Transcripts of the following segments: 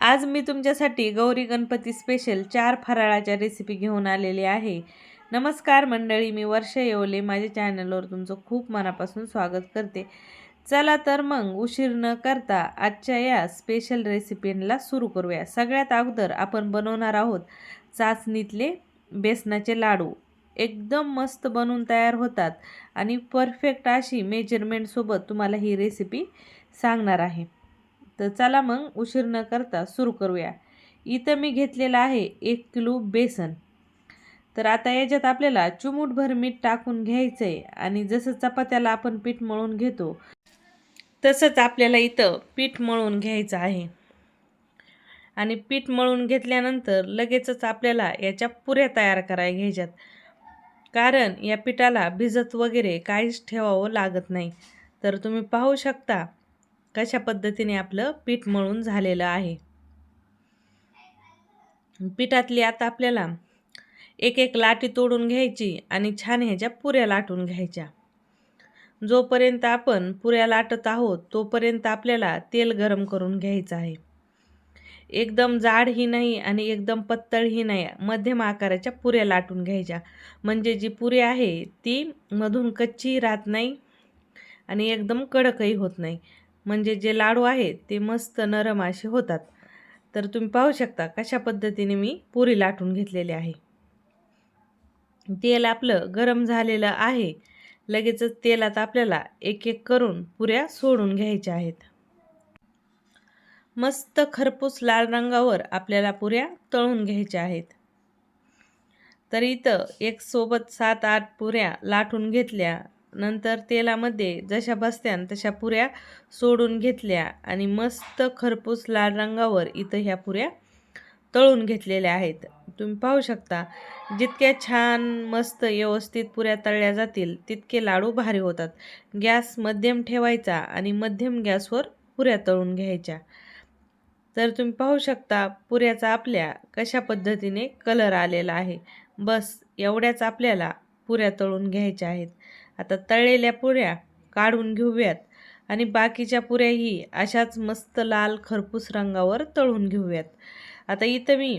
आज मी तुमच्यासाठी गौरी गणपती स्पेशल चार फराळाच्या रेसिपी घेऊन आलेली आहे. नमस्कार मंडळी मी वर्ष येवले. माझ्या चॅनलवर तुमचं खूप मनापासून स्वागत करते. चला तर मग उशीर न करता आजच्या या स्पेशल रेसिपीला सुरू करूया. सगळ्यात अगोदर आपण बनवणार आहोत चाचणीतले बेसनाचे लाडू. एकदम मस्त बनवून तयार होतात आणि परफेक्ट अशी मेजरमेंटसोबत तुम्हाला ही रेसिपी सांगणार आहे. तर चला मग उशीर न करता सुरू करूया. इथं मी घेतलेलं आहे एक किलो बेसन. तर आता याच्यात आपल्याला चिमूटभर मीठ टाकून घ्यायचं आहे आणि जसं चपात्याला आपण पीठ मळून घेतो तसंच आपल्याला इथं पीठ मळून घ्यायचं आहे. आणि पीठ मळून घेतल्यानंतर लगेचच आपल्याला याच्या पुऱ्या तयार करायला घ्यायच्यात. कारण या पिठाला भिजत वगैरे काहीच ठेवावं लागत नाही. तर तुम्ही पाहू शकता कशा पद्धतीने आपलं पीठ मळून झालेलं आहे? पिठातली आता आपल्याला एक एक लाटी तोडून घ्यायची आणि छान ह्याच्या पुऱ्या लाटून घ्यायच्या. जोपर्यंत आपण पुऱ्या लाटत आहोत तोपर्यंत आपल्याला तेल गरम करून घ्यायचं आहे. एकदम जाडही नाही आणि एकदम पत्तळही नाही मध्यम आकाराच्या पुऱ्या लाटून घ्यायच्या. म्हणजे जी पुरी आहे ती मधून कच्ची राहत नाही आणि एकदम कडकही होत नाही. म्हणजे जे लाडू आहेत ते मस्त नरम असे होतात. तर तुम्ही पाहू शकता कशा पद्धतीने मी पुरी लाटून घेतलेली आहे. तेल आपलं गरम झालेलं आहे. लगेचच तेलात आपल्याला एक एक करून पुऱ्या सोडून घ्यायच्या आहेत. मस्त खरपूस लाल रंगावर आपल्याला पुऱ्या तळून घ्यायच्या आहेत. तर इथं एक सोबत सात आठ पुऱ्या लाटून घेतल्या नंतर तेलामध्ये जशा बसत्यान तशा पुऱ्या सोडून घेतल्या आणि मस्त खरपूस लाल रंगावर इथं ह्या पुऱ्या तळून घेतलेल्या आहेत. तुम्ही पाहू शकता जितक्या छान मस्त व्यवस्थित पुऱ्या तळल्या जातील तितके लाडू भारी होतात. गॅस मध्यम ठेवायचा आणि मध्यम गॅसवर पुऱ्या तळून घ्यायच्या. तर तुम्ही पाहू शकता पुऱ्याचा आपल्या कशा पद्धतीने कलर आलेला आहे. बस एवढ्याच आपल्याला पुऱ्या तळून घ्यायच्या आहेत. आता तळलेल्या पुऱ्या काढून घेऊयात आणि बाकीच्या पुऱ्याही अशाच मस्त लाल खरपूस रंगावर तळून घेऊयात. आता इथं मी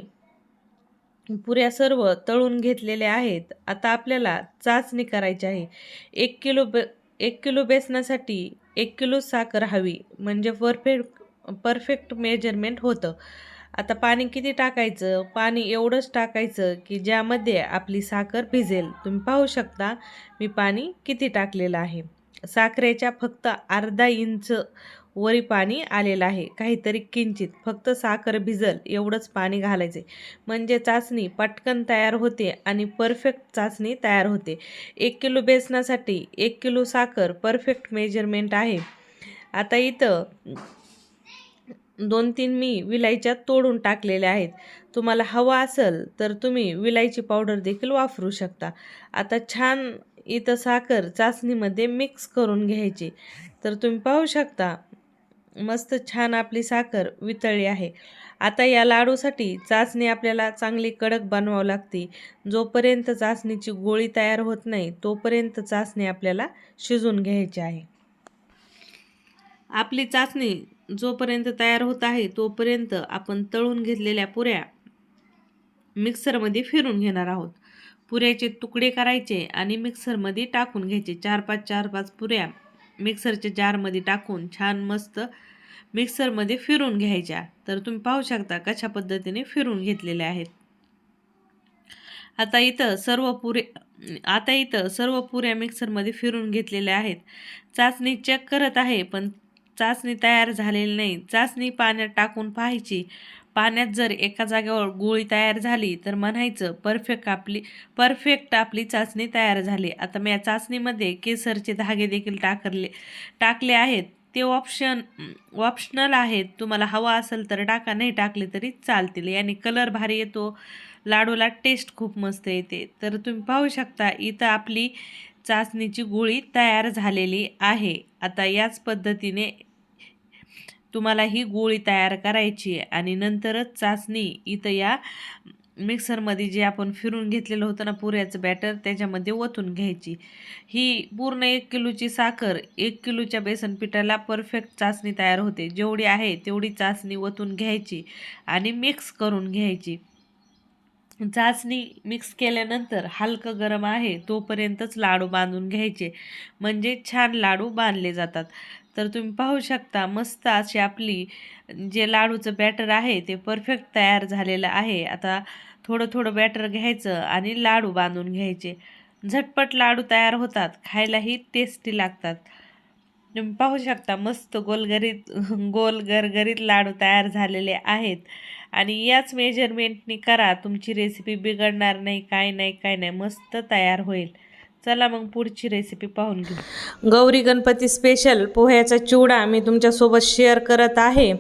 पुऱ्या सर्व तळून घेतलेल्या आहेत. आता आपल्याला चाचणी करायची आहे. एक किलो बे एक किलो बेसनासाठी एक किलो साखर हवी. म्हणजे परफेक्ट परफेक्ट मेजरमेंट होतं. आता पाणी किती टाकायचं? पाणी एवढंच टाकायचं की ज्यामध्ये आपली साखर भिजेल. तुम्ही पाहू शकता मी पाणी किती टाकलेलं आहे. साखरेच्या फक्त अर्धा इंच वरी पाणी आलेलं आहे. काहीतरी किंचित. फक्त साखर भिजल एवढंच पाणी घालायचे म्हणजे चाचणी पटकन तयार होते आणि परफेक्ट चाचणी तयार होते. एक किलो बेसनासाठी एक किलो साखर परफेक्ट मेजरमेंट आहे. आता इथं दोन तीन मी विलायच्या तोडून टाकलेल्या आहेत. तुम्हाला हवा असेल तर तुम्ही विलायची पावडर देखील वापरू शकता. आता छान इथं साखर चाचणीमध्ये मिक्स करून घ्यायची. तर तुम्ही पाहू शकता मस्त छान आपली साखर वितळली आहे. आता या लाडूसाठी चाचणी आपल्याला चांगली कडक बनवावं लागते. जोपर्यंत चाचणीची गोळी तयार होत नाही तोपर्यंत चाचणी आपल्याला शिजून घ्यायची आहे. आपली चाचणी जोपर्यंत तयार होत आहे तोपर्यंत आपण तळून घेतलेल्या पुऱ्या मिक्सरमध्ये फिरून घेणार आहोत. पुऱ्याचे तुकडे करायचे आणि मिक्सरमध्ये टाकून घ्यायचे. चार पाच चार पाच पुऱ्या मिक्सरच्या जारमध्ये टाकून छान मस्त मिक्सरमध्ये फिरून घ्यायच्या. तर तुम्ही पाहू शकता कशा पद्धतीने फिरून घेतलेल्या आहेत. आता इथं सर्व पुरे आता इथं सर्व पुऱ्या मिक्सरमध्ये फिरून घेतलेल्या आहेत. चाचणी चेक करत आहे पण चाचणी तयार झालेली नाही. चाचणी पाण्यात टाकून पाहायची. पाण्यात जर एका जागेवर गोळी तयार झाली तर म्हणायचं परफेक्ट आपली परफेक्ट आपली चाचणी तयार झाली. आता मी या चाचणीमध्ये केसरचे धागे देखील टाकले टाकले आहेत. ते ऑप्शन ऑप्शनल आहेत. तुम्हाला हवा असेल तर टाका नाही टाकले तरी चालतील. याने कलर भारी येतो. लाडूला टेस्ट खूप मस्त येते. तर तुम्ही पाहू शकता इथं आपली चाचणीची गोळी तयार झालेली आहे. आता याच पद्धतीने तुम्हाला ही गोळी तयार करायची आणि नंतरच चाचणी इथं या मिक्सरमध्ये जे आपण फिरून घेतलेलं होतं ना पुऱ्याचं बॅटर त्याच्यामध्ये ओतून घ्यायची. ही पूर्ण एक किलोची साखर एक किलोच्या बेसन पिठाला परफेक्ट चाचणी तयार होते. जेवढी आहे तेवढी चाचणी ओतून घ्यायची आणि मिक्स करून घ्यायची. चाचणी मिक्स केल्यानंतर हलकं गरम आहे तोपर्यंतच लाडू बांधून घ्यायचे. म्हणजे छान लाडू बांधले जातात. तर तुम्ही पाहू शकता मस्त अशी आपली जे लाडूचं बॅटर आहे ते परफेक्ट तयार झालेलं आहे. आता थोडं थोडं बॅटर घ्यायचं आणि लाडू बांधून घ्यायचे. झटपट लाडू तयार होतात खायलाही टेस्टी लागतात. तुम्ही पाहू शकता मस्त गोलगरीत गोल गरगरीत लाडू तयार झालेले आहेत. आणि याच मेजरमेंटनी करा तुमची रेसिपी बिघडणार नाही काय नाही काय नाही मस्त तयार होईल. चला मग पुढची रेसिपी पाहून घेऊ. गौरी गणपती स्पेशल पोह्याचा चिवडा मी तुमच्यासोबत शेअर करत आहे.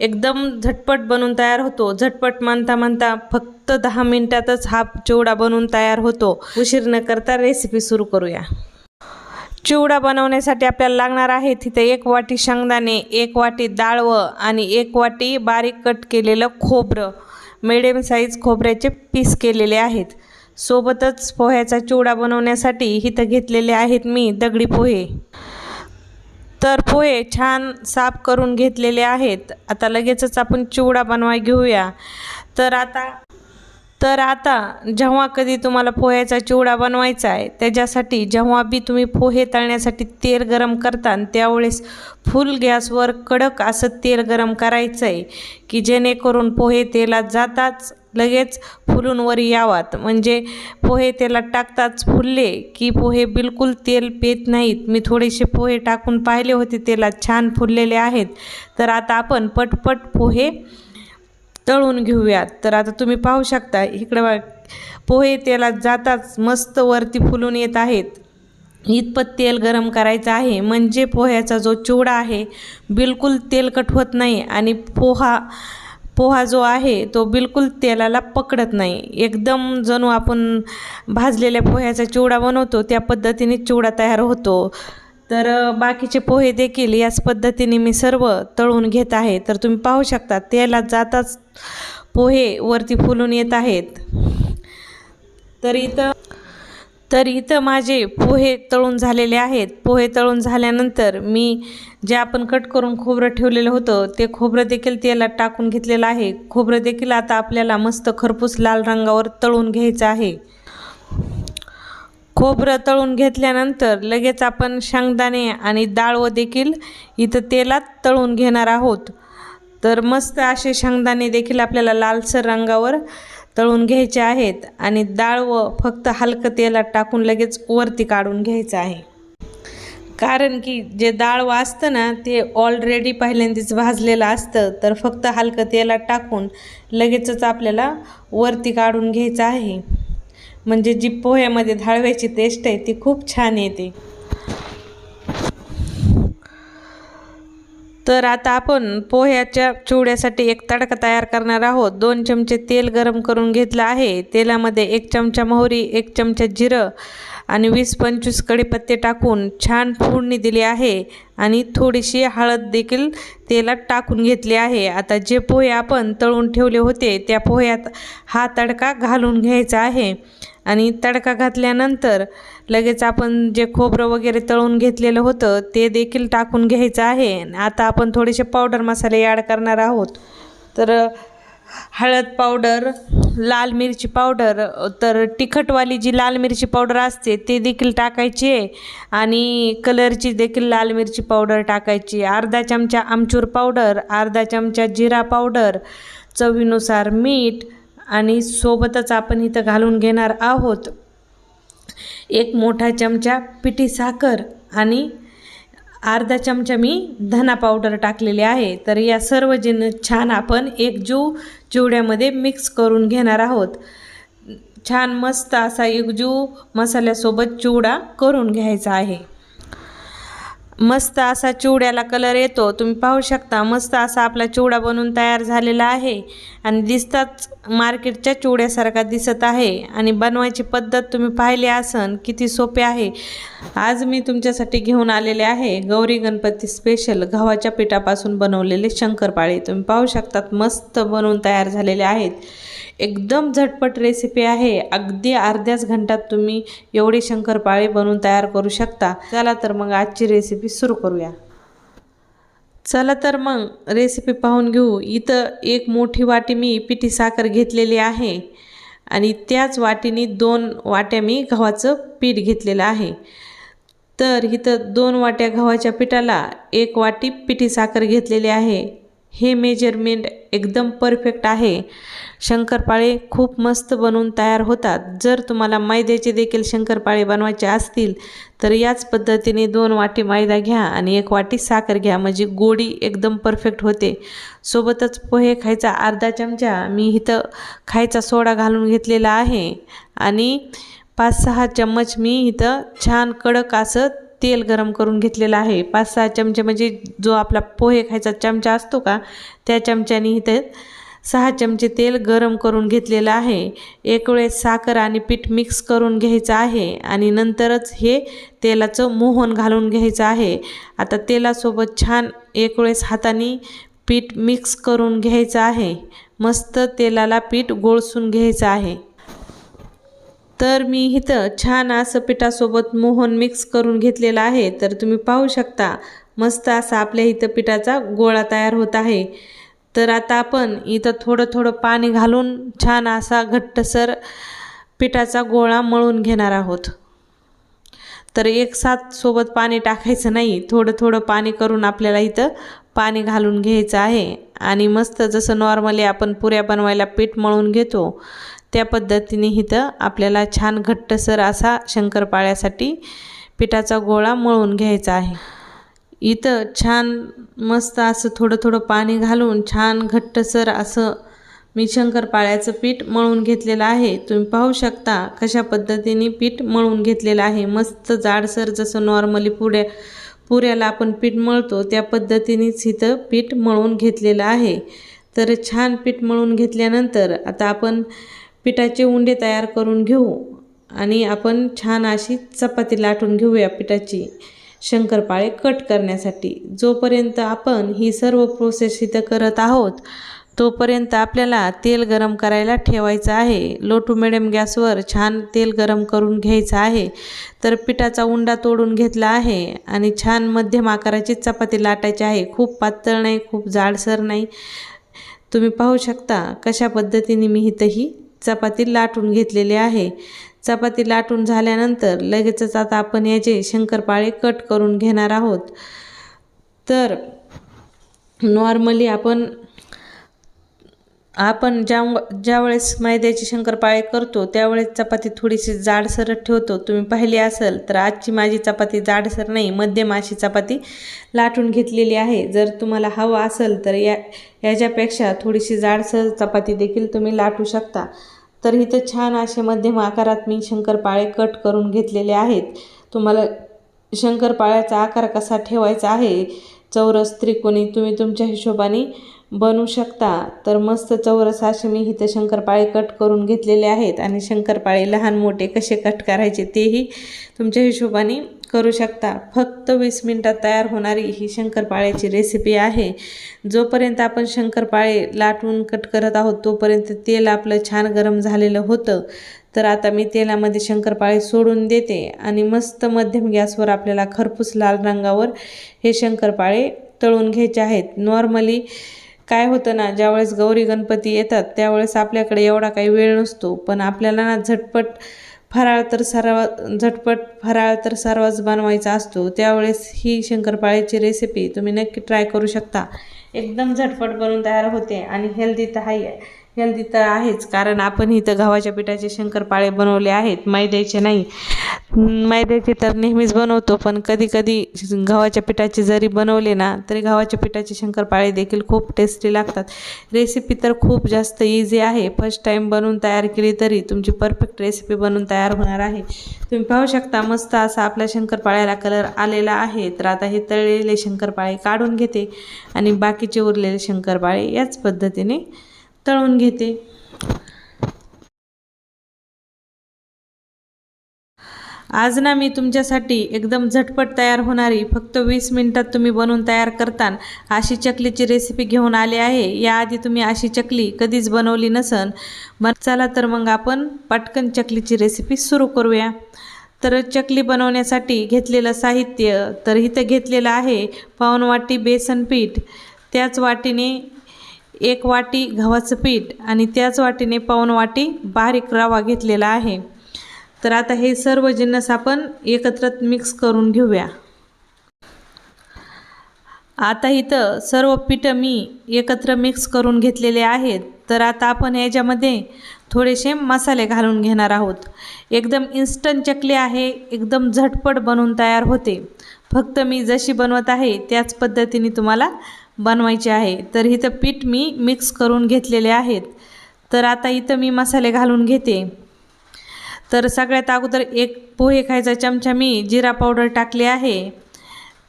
एकदम झटपट बनून तयार होतो. झटपट म्हणता म्हणता फक्त दहा मिनिटातच हा चिवडा बनवून तयार होतो. उशीर न करता रेसिपी सुरू करूया. चिवडा बनवण्यासाठी आपल्याला लागणार आहे तिथे एक वाटी शेंगदाणे एक वाटी डाळवं आणि एक वाटी बारीक कट केलेलं खोबरं. मिडियम साईज खोबऱ्याचे पीस केलेले आहेत. सोबतच पोह्याचा चिवडा बनवण्यासाठी इथं घेतलेले आहेत मी दगडी पोहे. तर पोहे छान साफ करून घेतलेले आहेत. आता लगेचच आपण चिवडा बनवाय घेऊया. तर आता तर आता जेव्हा कधी तुम्हाला पोह्याचा चिवडा बनवायचा आहे त्याच्यासाठी जेव्हा बी तुम्ही पोहे तळण्यासाठी तेल गरम करता त्यावेळेस फुल गॅसवर कडक असं तेल गरम करायचं आहे की जेणेकरून पोहे तेलात जाताच लगेच फुलून वर यावात. म्हणजे पोहे तेलात टाकताच फुलले की पोहे बिलकुल तेल पेत नाहीत. मी थोडेसे पोहे टाकून पाहिले होते तेलात छान फुललेले आहेत. तर आता आपण पटपट पोहे तळून घेऊयात. तर आता तुम्ही पाहू शकता इकडं बघा, पोहे तेलात जाताच मस्त वरती फुलून येत आहेत. इतपत तेल गरम करायचं आहे. म्हणजे पोह्याचा जो चिवडा आहे बिलकुल तेलकट होत नाही आणि पोहा पोहा जो आहे तो बिलकुल तेलाला पकडत नाही. एकदम जणू आपण भाजलेल्या पोह्याचा चिवडा बनवतो त्या पद्धतीने चिवडा तयार होतो. तर बाकीचे पोहे देखील याच पद्धतीने मी सर्व तळून घेत आहे. तर तुम्ही पाहू शकता त्याला जाताच पोहे वरती फुलून येत आहेत. तर इथं तर इथं माझे पोहे तळून झालेले आहेत. पोहे तळून झाल्यानंतर मी जे आपण कट करून खोबरं ठेवलेलं होतं ते खोबरं देखील तेलात टाकून घेतलेलं आहे. खोबरं देखील आता आपल्याला मस्त खरपूस लाल रंगावर तळून घ्यायचं आहे. खोबरं तळून घेतल्यानंतर लगेच आपण शेंगदाणे आणि डाळवं देखील इथं तेलात तळून घेणार आहोत. तर मस्त असे शेंगदाणे देखील आपल्याला लालसर रंगावर तळून घ्यायचे आहेत आणि डाळवं फक्त हलकं तेलात टाकून लगेच वरती काढून घ्यायचं आहे. कारण की जे डाळ असतं ना ते ऑलरेडी पहिल्यांदाच भाजलेलं असतं तर फक्त हलकं तेलात टाकून लगेचच आपल्याला वरती काढून घ्यायचं आहे. म्हणजे जी पोह्यामध्ये धाळव्याची टेस्ट आहे ती खूप छान येते. तर आता आपण पोह्याच्या चिवड्यासाठी एक तडका तयार करणार आहोत. दोन चमचे तेल गरम करून घेतलं आहे. तेलामध्ये एक चमचा मोहरी एक चमचा जिरं आणि वीस पंचवीस कढीपत्ते टाकून छान फोडणी दिली आहे आणि थोडीशी हळद देखील तेलात टाकून घेतली आहे. आता जे पोहे आपण तळून ठेवले होते त्या पोह्यात हा तडका घालून घ्यायचा आहे. आणि तडका घातल्यानंतर लगेच आपण जे खोबरं वगैरे तळून घेतलेलं होतं ते देखील टाकून घ्यायचं आहे. आता आपण थोडेसे पावडर मसाले ॲड करणार आहोत. तर हळद पावडर लाल मिरची पावडर तर तिखटवाली जी लाल मिरची पावडर असते ते देखील टाकायची आहे. आणि कलरची देखील लाल मिरची पावडर टाकायची अर्धा चमचा आमचूर पावडर अर्धा चमचा जिरा पावडर चवीनुसार मीठ आणि सोबतच आपण इथं घालून घेणार आहोत एक मोठा चमचा पिठी साखर आणि अर्धा चमचा मी धना पावडर टाकलेली आहे. तर या सर्व जिन छान आपण एकजीव चिवड्यामध्ये मिक्स करून घेणार आहोत. छान मस्त असा एकजीव मसाल्यासोबत चिवडा करून घ्यायचा आहे. मस्त असा चिवड्याला कलर येतो. तुम्ही पाहू शकता मस्त असा आपला चिवडा बनवून तयार झालेला आहे. आणि दिसताच मार्केटच्या चिवड्यासारखा दिसत आहे. आणि बनवायची पद्धत तुम्ही पाहिली असन किती सोपे आहे. आज मी तुमच्यासाठी घेऊन आलेले आहे गौरी गणपती स्पेशल गव्हाच्या पिठापासून बनवलेले शंकरपाळे. तुम्ही पाहू शकतात मस्त बनवून तयार झालेले आहेत. एकदम झटपट रेसिपी आहे. अगदी अर्ध्याच घंट्यात तुम्ही एवढे शंकरपाळे बनवून तयार करू शकता. चला तर मग आजची रेसिपी सुरू करूया. चला तर मग रेसिपी पाहून घेऊ. इथं एक मोठी वाटी मी पिठी साखर घेतलेली आहे आणि त्याच वाटीने दोन वाट्या मी गव्हाचं पीठ घेतलेलं आहे. तर इथं दोन वाट्या गव्हाच्या पिठाला एक वाटी पिठी साखर घेतलेली आहे. हे मेजरमेंट एकदम परफेक्ट आहे. शंकरपाळे खूप मस्त बनवून तयार होतात. जर तुम्हाला मैद्याचे देखील शंकरपाळे बनवायचे असतील तर याच पद्धतीने दोन वाटी मैदा घ्या आणि एक वाटी साखर घ्या. म्हणजे गोडी एकदम परफेक्ट होते. सोबतच पोहे खायचा अर्धा चमचा. मी इथं खायचा सोडा घालून घेतलेला आहे. आणि पाच सहा चम्मच मी इथं छान कडक असं तेल गरम करून घेतलेलं आहे. पाच सहा चमचे म्हणजे जो आपला पोहे खायचा चमचा असतो का त्या चमच्याने इथे सहा चमचे तेल गरम करून घेतलेलं आहे. एक वेळेस साखर आणि पीठ मिक्स करून घ्यायचं आहे आणि नंतरच हे तेलाचं मोहन घालून घ्यायचं आहे. आता तेलासोबत छान एक वेळेस हाताने पीठ मिक्स करून घ्यायचं आहे. मस्त तेलाला पीठ गोळसून घ्यायचं आहे. तर मी इथं छान असं पिठासोबत मोहन मिक्स करून घेतलेलं आहे. तर तुम्ही पाहू शकता मस्त असा आपल्या इथं पिठाचा गोळा तयार होत आहे. तर आता आपण इथं थोडं थोडं पाणी घालून छान असा घट्टसर पिठाचा गोळा मळून घेणार आहोत. तर एक साथ सोबत पाणी टाकायचं नाही थोडं थोडं पाणी करून आपल्याला इथं पाणी घालून घ्यायचं आहे. आणि मस्त जसं नॉर्मली आपण पुऱ्या बनवायला पीठ मळून घेतो त्या पद्धतीने इथं आपल्याला छान घट्टसर असा शंकरपाळ्यासाठी पिठाचा गोळा मळून घ्यायचा आहे. इथं छान मस्त असं थोडं थोडं पाणी घालून छान घट्टसर असं मी शंकरपाळ्याचं पीठ मळून घेतलेलं आहे. तुम्ही पाहू शकता कशा पद्धतीने पीठ मळून घेतलेलं आहे. मस्त जाडसर जसं नॉर्मली पुड्या पुऱ्याला आपण पीठ मळतो त्या पद्धतीनेच इथं पीठ मळून घेतलेलं आहे. तर छान पीठ मळून घेतल्यानंतर आता आपण पिठाचे उंडे तयार करून घेऊ आणि आपण छान अशी चपाती लाटून घेऊया पिठाची. शंकरपाळे कट करण्यासाठी. जोपर्यंत आपण ही सर्व प्रोसेस इथं करत आहोत तोपर्यंत आपल्याला तेल गरम करायला ठेवायचं आहे. लो टू मिडियम गॅसवर छान तेल गरम करून घ्यायचं आहे. तर पिठाचा उंडा तोडून घेतला आहे आणि छान मध्यम आकाराची चपाती लाटायची आहे. खूप पातळ नाही खूप जाडसर नाही. तुम्ही पाहू शकता कशा पद्धतीने मी इथं ही चपाती लाटून घेतलेली आहे. चपाती लाटून झाल्यानंतर लगेचच आता आपण याचे शंकरपाळे कट करून घेणार आहोत. तर नॉर्मली आपण आपण ज्या ज्यावेळेस मैद्याची शंकरपाळे करतो त्यावेळेस चपाती थोडीशी जाडसरच ठेवतो. तुम्ही पाहिली असेल तर आजची माझी चपाती जाडसर नाही मध्यम अशी चपाती लाटून घेतलेली आहे. जर तुम्हाला हवं असेल तर या याच्यापेक्षा थोडीशी जाडसर चपाती देखील तुम्ही लाटू शकता. तर इथं छान असे मध्यम आकारात मी शंकरपाळे कट करून घेतलेले आहेत. तुम्हाला शंकरपाळ्याचा आकार कसा ठेवायचा आहे चौरस त्रिकोणी तुम्ही तुमच्या हिशोबाने बनवू शकता. तर मस्त चौरस असे मी इथं शंकरपाळे कट करून घेतलेले आहेत आणि शंकरपाळे लहान मोठे कसे कट करायचे तेही तुमच्या हिशोबाने करू शकता. फक्त वीस मिनटात तयार होणारी ही शंकरपाळ्याची रेसिपी आहे. जोपर्यंत आपण शंकरपाळे लाटून कट करत आहोत तोपर्यंत तेल आपलं छान गरम झालेलं होतं. तर आता मी तेलामध्ये शंकरपाळे सोडून देते आणि मस्त मध्यम गॅसवर आपल्याला खरपूस लाल रंगावर हे शंकरपाळे तळून घ्यायचे आहेत. नॉर्मली काय होतं ना ज्यावेळेस गौरी गणपती येतात त्यावेळेस आपल्याकडे एवढा काही वेळ नसतो. पण आपल्याला ना झटपट फराळ तर सर्व झटपट फराळ तर सर्वच बनवायचा असतो. त्यावेळेस ही शंकरपाळ्याची रेसिपी तुम्ही नक्की ट्राय करू शकता. एकदम झटपट बनवून तयार होते आणि हेल्दी तर आहे हेल्दी तर आहेच. कारण आपण इथं गव्हाच्या पिठाचे शंकरपाळे बनवले आहेत. मैद्याचे नाही. मैद्याचे तर नेहमीच बनवतो. पण कधी कधी गव्हाच्या पिठाचे जरी बनवले ना तरी गव्हाच्या पिठाचे शंकरपाळे देखील खूप टेस्टी लागतात. रेसिपी तर खूप जास्त इझी आहे. फर्स्ट टाईम बनवून तयार केली तरी तुमची परफेक्ट रेसिपी बनवून तयार होणार आहे. तुम्ही पाहू शकता मस्त असा आपल्या शंकरपाळ्याला कलर आलेला आहे. तर आता हे तळलेले शंकरपाळे काढून घेते आणि बाकीचे उरलेले शंकरपाळे याच पद्धतीने तळून घेते. आज ना मी तुमच्यासाठी एकदम झटपट तयार होणारी फक्त वीस मिनिटात तुम्ही बनवून तयार करतान अशी चकलीची रेसिपी घेऊन आले आहे. याआधी तुम्ही अशी चकली कधीच बनवली नसन. मग चला तर मग आपण पटकन चकलीची रेसिपी सुरू करूया. तर चकली बनवण्यासाठी घेतलेलं साहित्य तर इथं घेतलेलं आहे पाऊण वाटी बेसन पीठ. त्याच वाटीने एक वाटी गव्हाचं पीठ आणि त्याच वाटीने पाऊन वाटी बारीक रवा घेतलेला आहे. तर आता हे सर्व जिन्नस आपण एकत्र मिक्स करून घेऊया. आता इथं सर्व पिठं मी एकत्र मिक्स करून घेतलेले आहेत. तर आता आपण याच्यामध्ये थोडेसे मसाले घालून घेणार आहोत. एकदम इन्स्टंट चकली आहे एकदम झटपट बनवून तयार होते. फक्त मी जशी बनवत आहे त्याच पद्धतीने तुम्हाला बनवायचे आहे. तर इथं पीठ मी मिक्स करून घेतलेले आहेत. तर आता इथं मी मसाले घालून घेते. तर सगळ्यात अगोदर एक पोहे खायचा चमचा मी जिरा पावडर टाकले आहे.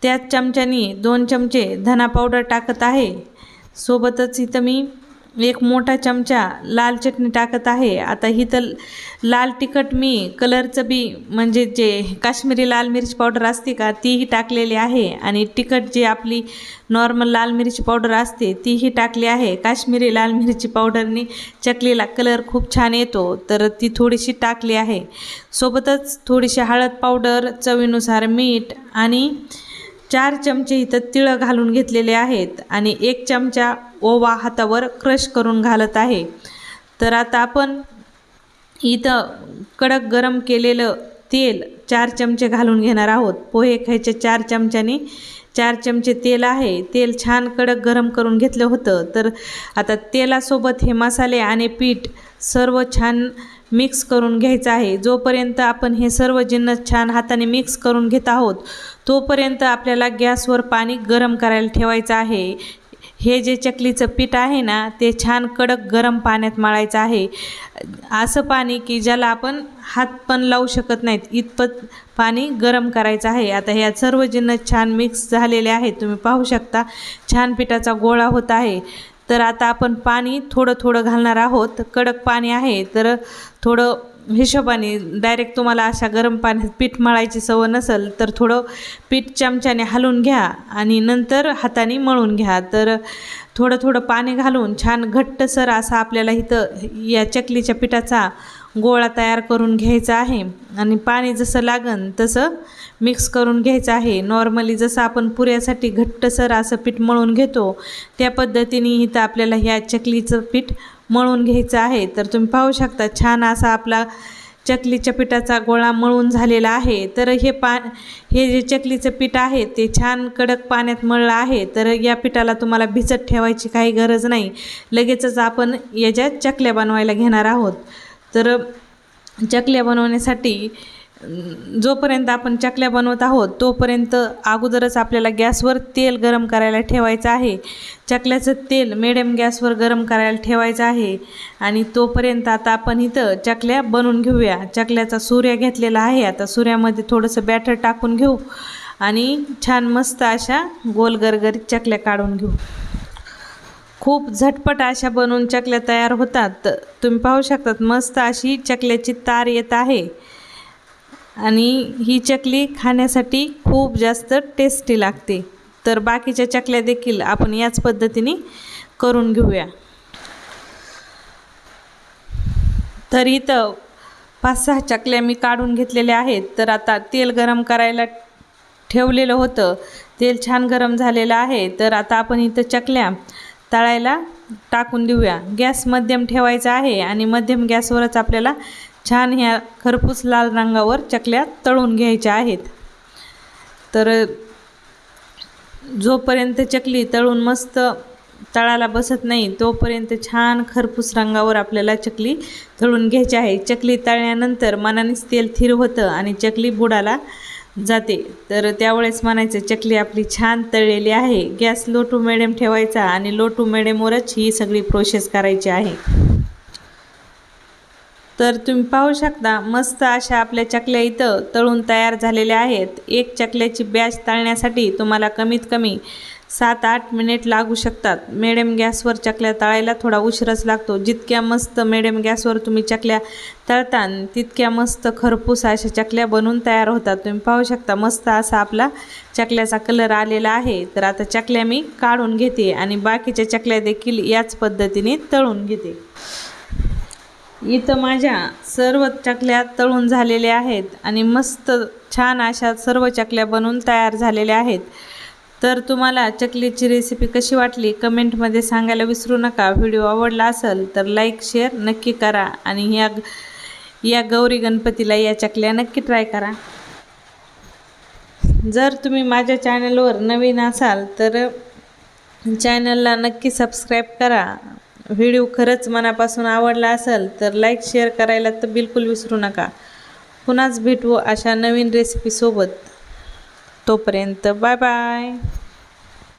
त्याच चमच्यानी दोन चमचे धना पावडर टाकत आहे. सोबतच इथं मी एक मोठा चमचा लाल चटणी टाकत आहे. आता ही तर लाल तिखट मी कलरचं बी म्हणजे जे काश्मीरी लाल मिरची पावडर असते का तीही टाकलेली आहे. आणि तिखट जी आपली नॉर्मल लाल मिरची पावडर असते तीही टाकली आहे. काश्मीरी लाल मिरची पावडरनी चकलीला कलर खूप छान येतो तर ती थोडीशी टाकली आहे. सोबतच थोडीशी हळद पावडर चवीनुसार मीठ आणि चार चमचे इथं तिळं घालून घेतलेले आहेत. आणि एक चमचा ओवा हातावर क्रश करून घालत आहे. तर आता आपण इथं कडक गरम केलेलं तेल चार चमचे घालून घेणार आहोत. पोहे खायचे चार चमच्याने चार चमचे तेल आहे. तेल छान कडक गरम करून घेतलं होतं. तर आता तेलासोबत हे मसाले आणि पीठ सर्व छान मिक्स करून घ्यायचं आहे. जोपर्यंत आपण हे सर्व जिन्नस छान हाताने मिक्स करून घेत आहोत तोपर्यंत आपल्याला गॅसवर पाणी गरम करायला ठेवायचं आहे. हे जे चकलीचं पीठ आहे ना ते छान कडक गरम पाण्यात मळायचं आहे. असं पाणी की ज्याला आपण हात पण लावू शकत नाहीत इतपत पाणी गरम करायचं आहे. आता ह्या सर्व जिन्नस छान मिक्स झालेले आहेत तुम्ही पाहू शकता छान पिठाचा गोळा होत आहे. तर आता आपण पाणी थोडं थोडं घालणार आहोत. कडक पाणी आहे तर थोडं हिशोबाने डायरेक्ट तुम्हाला अशा गरम पाण्यात पीठ मळायची सवय नसेल तर थोडं पीठ चमच्याने हलवून घ्या आणि नंतर हाताने मळून घ्या. तर थोडं थोडं पाणी घालून छान घट्टसर असा आपल्याला इथं या चकलीच्या पिठाचा गोळा तयार करून घ्यायचा आहे. आणि पाणी जसं लागन तसं मिक्स करून घ्यायचं आहे. नॉर्मली जसं आपण पुऱ्यासाठी घट्टसर असं पीठ मळून घेतो त्या पद्धतीने इथं आपल्याला ह्या चकलीचं पीठ मळून घ्यायचं आहे. तर तुम्ही पाहू शकता छान असा आपला चकलीच्या पिठाचा गोळा मळून झालेला आहे. तर हे पा हे जे चकलीचं पीठ आहे ते छान कडक पाण्यात मळलं आहे. तर या पिठाला तुम्हाला भिजत ठेवायची काही गरज नाही. लगेचच आपण याच्या चकल्या बनवायला घेणार आहोत. तर चकल्या बनवण्यासाठी जोपर्यंत आपण चकल्या बनवत आहोत तोपर्यंत अगोदरच आपल्याला गॅसवर तेल गरम करायला ठेवायचं आहे. चकल्याचं तेल मिडियम गॅसवर गरम करायला ठेवायचं आहे. आणि तोपर्यंत आता आपण इथं चकल्या बनवून घेऊया. चकल्याचा सूर्य घेतलेला आहे. आता सूर्यामध्ये थोडंसं बॅटर टाकून घेऊ. आणि छान मस्त अशा गोल गरगरीत चकल्या काढून घेऊ. खूप झटपट अशा बनवून चकल्या तयार होतात. तुम्ही पाहू शकतात मस्त अशी चकल्याची तार येत आहे. आणि ही चकली खाण्यासाठी खूप जास्त टेस्टी लागते. तर बाकीच्या चकल्या देखील आपण याच पद्धतीने करून घेऊया. तर इथं पाच सहा चकल्या मी काढून घेतलेल्या आहेत. तर आता तेल गरम करायला ठेवलेलं होतं. तेल छान गरम झालेलं आहे. तर आता आपण इथं चकल्या तळायला टाकून देऊया. गॅस मध्यम ठेवायचा आहे आणि मध्यम गॅसवरच आपल्याला छान ह्या खरपूस लाल रंगावर चकल्या तळून घ्यायच्या आहेत. तर जोपर्यंत चकली तळून मस्त तळाला बसत नाही तोपर्यंत छान खरपूस रंगावर आपल्याला चकली तळून घ्यायची आहे. चकली तळल्यानंतर मनानेच तेल थिर होतं आणि चकली बुडाला जाते. तर त्यावेळेस म्हणायचं चकली आपली छान तळलेली आहे. गॅस लो टू मिडियम ठेवायचा आणि लो टू मिडियमवरच ही सगळी प्रोसेस करायची आहे. तर तुम्ही पाहू शकता मस्त अशा आपल्या चकल्या इथं तळून तयार झालेल्या आहेत. एक चकल्याची बॅच तळण्यासाठी तुम्हाला कमीत कमी सात आठ मिनिट लागू शकतात. मेडम गॅसवर चकल्या तळायला थोडा उशीरच लागतो. जितक्या मस्त मेडम गॅसवर तुम्ही चकल्या तळता तितक्या मस्त खरपूस अशा चकल्या बनवून तयार होतात. तुम्ही पाहू शकता मस्त असा आपला चकल्याचा कलर आलेला आहे. तर आता चकल्या मी काढून घेते आणि बाकीच्या चकल्या देखील याच पद्धतीने तळून घेते. इथं माझ्या सर्व चकल्या तळून झालेल्या आहेत आणि मस्त छान अशा सर्व चकल्या बनवून तयार झालेल्या आहेत. तर तुम्हाला चकलीची रेसिपी कशी वाटली कमेंटमध्ये सांगायला विसरू नका. व्हिडिओ आवडला असेल तर लाईक शेअर नक्की करा आणि या या गौरी गणपतीला या चकल्या नक्की ट्राय करा. जर तुम्ही माझ्या चॅनलवर नवीन असाल तर चॅनलला नक्की सबस्क्राईब करा. व्हिडिओ खरंच मनापासून आवडला असेल तर लाईक शेअर करायला तर बिलकुल विसरू नका. पुन्हाच भेटू अशा नवीन रेसिपीसोबत तोपर्यंत बाय बाय.